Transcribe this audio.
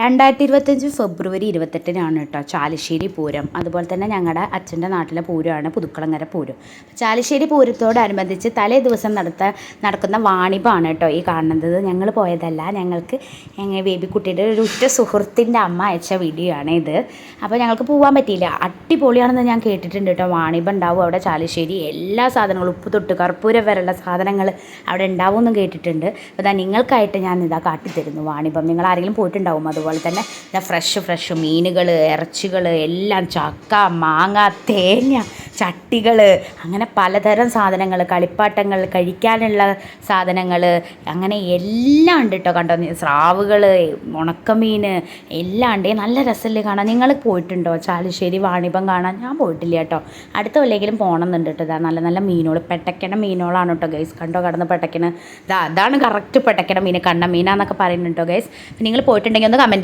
രണ്ടായിരത്തി ഇരുപത്തഞ്ച് ഫെബ്രുവരി ഇരുപത്തെട്ടിനാണ് കേട്ടോ ചാലിശ്ശേരി പൂരം. അതുപോലെ തന്നെ ഞങ്ങളുടെ അച്ഛന്റെ നാട്ടിലെ പൂരമാണ് പുതുക്കളങ്ങര പൂരം. ചാലിശ്ശേരി പൂരത്തോടനുബന്ധിച്ച് തലേ ദിവസം നടത്ത നടക്കുന്ന വാണിഭമാണ് കേട്ടോ ഈ കാണുന്നത്. ഞങ്ങൾ പോയതല്ല ഞങ്ങൾക്ക് ഞങ്ങൾ ബേബിക്കുട്ടിയുടെ ഒരു ഉറ്റ സുഹൃത്തിന്റെ അമ്മ അയച്ച വീഡിയോ ആണ് ഇത്. അപ്പോൾ ഞങ്ങൾക്ക് പോകാൻ പറ്റിയില്ല. അടിപൊളിയാണെന്ന് ഞാൻ കേട്ടിട്ടുണ്ട് കേട്ടോ. വാണിഭം ഉണ്ടാവും അവിടെ ചാലിശ്ശേരി. എല്ലാ സാധനങ്ങളും ഉപ്പ് തൊട്ട് കർപ്പൂരം വരെയുള്ള സാധനങ്ങൾ അവിടെ ഉണ്ടാവും കേട്ടിട്ടുണ്ട്. അപ്പോൾ നിങ്ങൾക്കായിട്ട് ഞാൻ ഇതാ കാട്ടിത്തരുന്നു വാണിഭം നിങ്ങൾ ആരെങ്കിലും പോയിട്ടുണ്ടാവും അതുപോലെ. തന്നെ ഇതാ ഫ്രഷ് ഫ്രഷ് മീനുകൾ ഇറച്ചികൾ എല്ലാം ചക്ക മാങ്ങ തേങ്ങ ചട്ടികൾ അങ്ങനെ പലതരം സാധനങ്ങൾ കളിപ്പാട്ടങ്ങൾ കഴിക്കാനുള്ള സാധനങ്ങൾ അങ്ങനെ എല്ലാം ഉണ്ട് കേട്ടോ കണ്ടോ? സ്രാവുകൾ ഉണക്കമീൻ എല്ലാം ഉണ്ട്. നല്ല രസമല്ലേ കാണാൻ. നിങ്ങൾ പോയിട്ടുണ്ടോ? ചാലുശ്ശേരി വാണിഭം കാണാൻ? ഞാൻ പോയിട്ടില്ല കേട്ടോ അടുത്ത വല്ലെങ്കിലും പോകണമെന്നുണ്ട് കേട്ടോ ഇതാ. നല്ല നല്ല മീനുകൾ പെട്ടക്കണ മീനുകളാണ് കേട്ടോ ഗൈസ്. കണ്ടോ? കടന്ന് പെട്ടക്കണ. ഇതാ അതാണ് കറക്റ്റ് പെട്ടക്കണ മീൻ കണ്ണ മീനാന്നൊക്കെ പറയുന്നുണ്ടോ ഗൈസ്. നിങ്ങൾ പോയിട്ടുണ്ടെങ്കിൽ ഒന്ന് കമന്റ്